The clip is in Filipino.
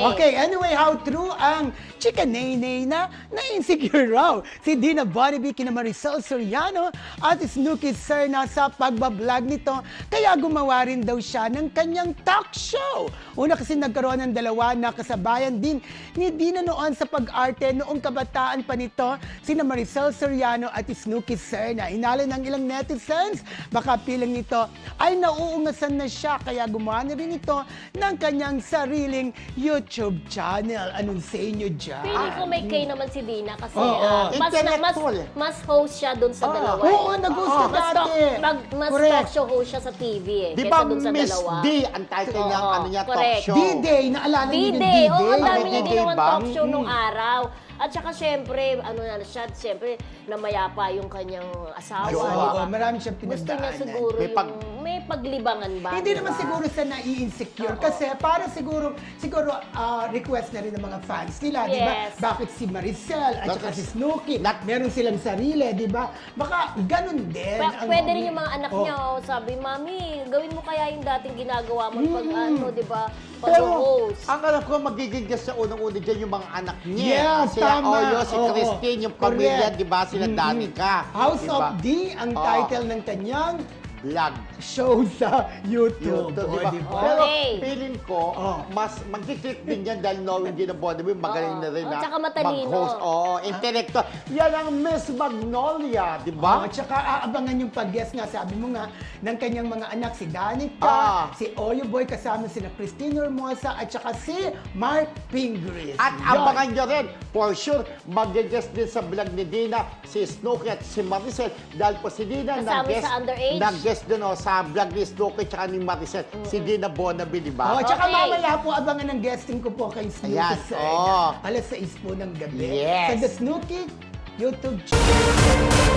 Okay, anyway, how true ang chika Nene na na-insecure raw si Dina Bonnevie kina Marisol Soriano at Snooki Serna sa pagbablog nito kaya gumawa rin daw siya ng kanyang talk show. Una kasi nagkaroon ng dalawa na kasabayan din ni Dina noon sa pag-arte noong kabataan pa nito sina Marisol Soriano at Snooki Serna. Inala ng ilang netizens, baka pilang nito ay nauungasan na siya kaya gumawa na rin ito ng kanyang sariling YouTube channel. Anong sa inyo dyan? Feeling ko may kay naman si Dina kasi Oo. ah, mas, na, mas, Intellectual. mas host siya dun sa Ah, dalawa. oo, eh. nag-host Oo, ka mas talk, dati. mag, mas Correct. talk show host siya sa TV eh. Di ba dun sa Miss dalawa. D ang title ng Oo, ano niya, talk correct. show? D-Day, naalala niyo yung D-Day. Oo, ang D-Day? dami niya D-Day ginawan ba? talk show nung araw. At saka syempre, ano na siya, syempre, namayapa yung kanyang asawa. Asawa. di ba? Oo, marami siyang Gusto niya pinagdaanan. siguro May yung, pag- may paglibangan ba? Hindi di naman ba? siguro sa nai-insecure Oo. kasi para siguro siguro ah, request na rin ng mga fans nila, di ba? Yes. Bakit si Maricel at saka Bakit- si Snooki, Not- meron silang sarili, di ba? Baka ganun din. Pa- ang- pwede rin yung mga anak Oh. niya, oh, sabi, Mami, gawin mo kaya yung dating ginagawa mo pag ano, di ba? Pero, Pag-host. ang alam ko, magiging guest sa unang-una dyan yung mga anak niya. Yeah, si tama. Oyo, si Oo, Christine, yung pamilya, correct. di ba? Sila. Danica. House of D ang Oo. title ng kanyang Vlog. show sa YouTube. YouTube, Oh, di ba? Pero Okay. feeling ko, Oh. mas magkiklik din yan dahil knowing din ang Bonnevie, magaling Oo. na rin Oh, na tsaka matalino. mag-host. Oo, intellectual. Yan ang Miss Magnolia, di ba? Oh, tsaka aabangan yung pag-guest nga, sabi mo nga, ng kanyang mga anak, si Danica, Ah. si Oyo Boy, kasama sina Christine Hermosa, at tsaka si Mark Pingris. At Yun. abangan nyo rin, for sure, mag-guest din sa vlog ni Dina, si Snooki at si Maricel. Dahil po si Dina Kasama nag-guest, underage. nag-guest din oh, sa vlog ni Snooki at ni Maricel. Si Dina Bonabie, di ba? Oh, tsaka Okay. mamaya po abangan ng guesting ko po kay Snooki Ayan, Serna. oh. Alas 6 po ng gabi. Yes. Sa The Snooki YouTube channel.